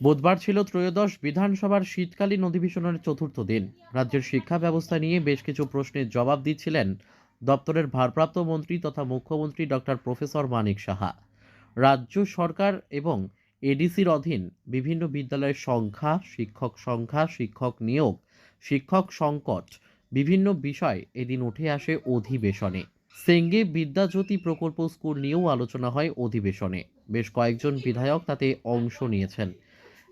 বুধবার ছিল ত্রয়োদশ বিধানসভার শীতকালীন অধিবেশনের চতুর্থ দিন। রাজ্যের শিক্ষা ব্যবস্থা নিয়ে বেশ কিছু প্রশ্নের জবাব দিচ্ছিলেন দপ্তরের ভারপ্রাপ্ত মন্ত্রী তথা মুখ্যমন্ত্রী ডক্টর প্রফেসর মানিক সাহা। রাজ্য সরকার এবং এডিসির অধীন বিভিন্ন বিদ্যালয়ের সংখ্যা, শিক্ষক সংখ্যা, শিক্ষক নিয়োগ, শিক্ষক সংকট বিভিন্ন বিষয় এদিন উঠে আসে অধিবেশনে। সেঙ্গে বিদ্যাজ্যোতি প্রকল্প স্কুল নিয়েও আলোচনা হয় অধিবেশনে। বেশ কয়েকজন বিধায়ক তাতে অংশ নিয়েছেন।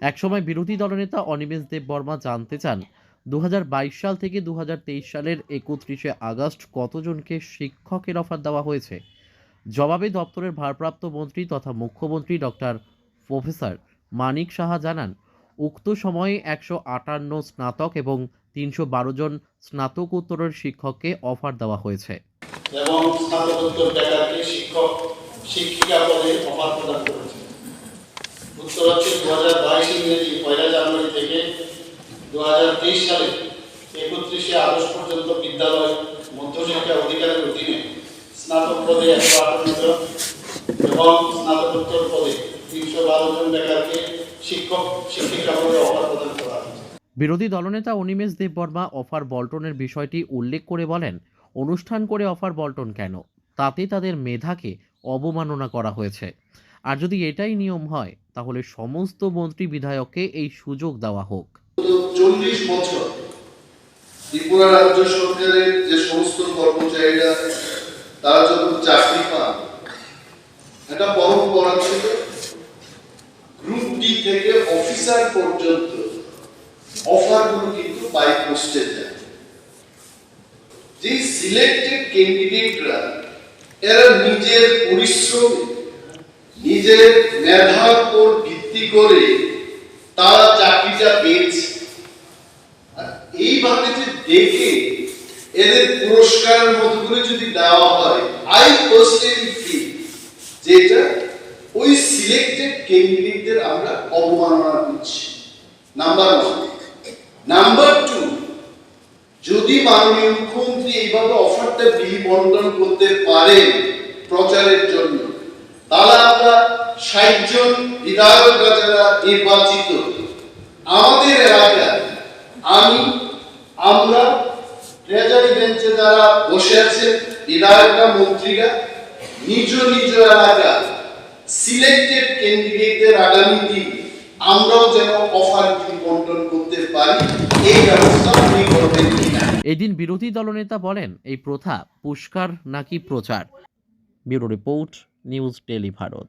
একসময় বিরোধী দলনেতা অনিমেষ দেব বর্মা জানতে চান দু হাজার বাইশ সাল থেকে দু হাজার তেইশ সালের একত্রিশে আগস্ট কতজনকে শিক্ষকের অফার দেওয়া হয়েছে? জবাবে দপ্তরের ভারপ্রাপ্ত মন্ত্রী তথা মুখ্যমন্ত্রী ডক্টর প্রফেসর মানিক সাহা জানান, উক্ত সময়ে একশো আটান্ন স্নাতক এবং তিনশো বারো জন স্নাতকোত্তরের শিক্ষককে অফার দেওয়া হয়েছে। এবং স্নাতকোত্তর শিক্ষক, শিক্ষিকা পদে অফার প্রদান দু হাজার বাইশ ইংরেজি পয়লা জানুয়ারি থেকে দু হাজার তেইশ সালে একত্রিশে আগস্ট পর্যন্ত বিদ্যালয় মধ্যশিক্ষা অধিকারের অধীনে স্নাতক পদে একশো আটান্ন এবং স্নাতকোত্তর পদে তিনশো বারো জন বেকারকে শিক্ষক, শিক্ষিকা পদে অফার প্রদান করা বিরোধী দলনেতা অনিমেষ দেব বর্মা অফার বল্টনের বিষয়টি উল্লেখ করে বলেন, অনুষ্ঠান করে অফার বল্টন কেন? তাতে তাদের মেধাকে অবমাননা করা হয়েছে। আর যদি এটাই নিয়ম হয় তাহলে সমস্ত মন্ত্রী বিধায়ককে এই সুযোগ দেওয়া হোক। চল্লিশ বছর ত্রিপুরা রাজ্য সরকারের যে সমস্ত কর্মচারীরা, তারা যখন চাকরি পান পরম্পরা ছিল গ্রুপ ডি থেকে অফিসার পর্যন্ত অফারগুলো কিন্তু বাই পোস্টে যায়। যে সিলেক্টেড ক্যান্ডিডেটরা এরা নিজের পরিশ্রম নিজের মেধার উপর ভিত্তি করে তারা চাকরিটা পেয়েছে। আর এইভাবে যে দেখে এদের পুরস্কারের মতো করে যদি দেওয়া হয় আই পার্সোনালি ফিল যে এটা ওই সিলেক্টেড ক্যান্ডিডেটদের আমরা অবমাননা করছি। নাম্বার ওয়ান নাম্বার টু যদি মাননীয় মুখ্যমন্ত্রী এইভাবে অফারটা বিলি বন্টন করতে পারেন আমরা ষাট জন বিধায়করা নির্বাচিত, আমাদের এলাকায় আমি, আমরা ট্রেজারি বেঞ্চে যারা বসে আছে, বিধায়করা, মন্ত্রীরা, নিজ নিজ এলাকা সিলেক্টেড ক্যান্ডিডেটদের আগামী দিন আমরাও যেন অফার বন্টন করতে পারি, এই ব্যবস্থা উনি করবেন কিনা। এদিন বিরোধী দলনেতা বলেন, এই প্রথা পুষ্কার নাকি প্রচার? Bureau report, news tele Bharat.